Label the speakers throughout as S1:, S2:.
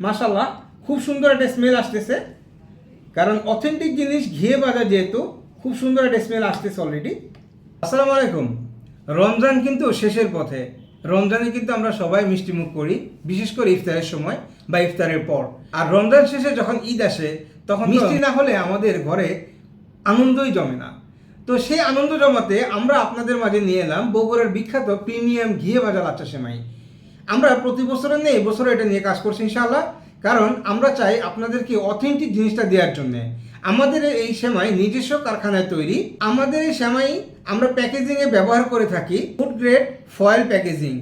S1: মাশাল্লাহ খুব সুন্দর একটা স্মেল আসতেছে। কারণ অথেন্টিক জিনিস ঘিয়ে বাজার যেহেতু খুব সুন্দর একটা স্মেল আসতেছে অলরেডি আসসালামু আলাইকুম। রমজান কিন্তু শেষের পথে। রমজানে কিন্তু আমরা সবাই মিষ্টি মুখ করি বিশেষ করে ইফতারের সময় বা ইফতারের পর। আর রমজান শেষে যখন ঈদ আসে তখন মিষ্টি না হলে আমাদের ঘরে আনন্দই জমে না। তো সেই আনন্দ জমাতে আমরা আপনাদের মাঝে নিয়ে এলাম বগুড়ার বিখ্যাত প্রিমিয়াম ঘিয়ে ভাজা লাচ্চা সেমাই। আমরা প্রতি বছরের নেই বছর এটা নিয়ে কাজ করছি ইনশাআল্লাহ। কারণ আমরা চাই আপনাদেরকে অথেন্টিক জিনিসটা দেওয়ার জন্য। আমাদের এই সেমাই নিজস্ব কারখানায় তৈরি। আমাদের এই সেমাই আমরা প্যাকেজিংয়ে ব্যবহার করে থাকি। ফুড গ্রেড ফয়েল প্যাকেজিং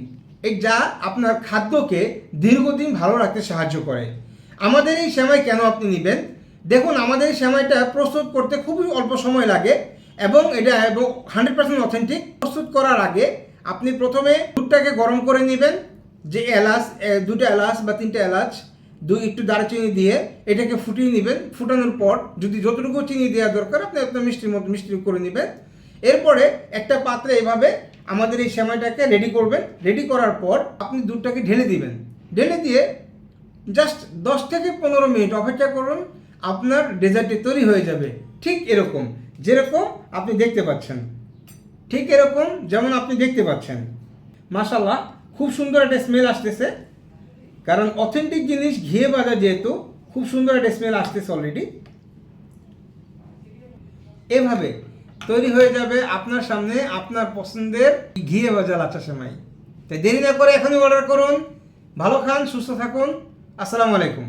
S1: এই যা আপনার খাদ্যকে দীর্ঘদিন ভালো রাখতে সাহায্য করে। আমাদের এই সেমাই কেন আপনি নেবেন? দেখুন, আমাদের এই সেমাইটা প্রস্তুত করতে খুবই অল্প সময় লাগে এবং এটা এবং হান্ড্রেড পার্সেন্ট অথেন্টিক প্রস্তুত করার আগে আপনি প্রথমে দুধটাকে গরম করে নেবেন। যে এলাচ দুটো এলাচ বা তিনটে এলাচ, দুই একটু দারচিনি দিয়ে এটাকে ফুটিয়ে নেবেন। ফুটানোর পর যদি যতটুকু চিনি দেওয়া দরকার, আপনি আপনার মিষ্টির মতো মিষ্টি করে নেবেন। এরপরে একটা পাত্রে এভাবে আমাদের এই সেমাইটাকে রেডি করবেন। রেডি করার পর আপনি দুধটাকে ঢেলে দিবেন। ঢেলে দিয়ে জাস্ট দশ থেকে পনেরো মিনিট অপেক্ষা করুন, আপনার ডেজার্টটি তৈরি হয়ে যাবে। ঠিক এরকম, যেরকম আপনি দেখতে পাচ্ছেন। ঠিক এরকম যেমন আপনি দেখতে পাচ্ছেন। মাশাল্লাহ খুব সুন্দর একটা স্মেল আসতেছে। কারণ অথেন্টিক জিনিস ঘিয়ে ভাজা যেহেতু, খুব সুন্দর একটা স্মেল আসতেছে অলরেডি এভাবে তৈরি হয়ে যাবে আপনার সামনে আপনার পছন্দের ঘিয়ে ভাজা লাচা সেমাই। তাই দেরি না করে এখনই অর্ডার করুন। ভালো খান, সুস্থ থাকুন। আসসালামু আলাইকুম।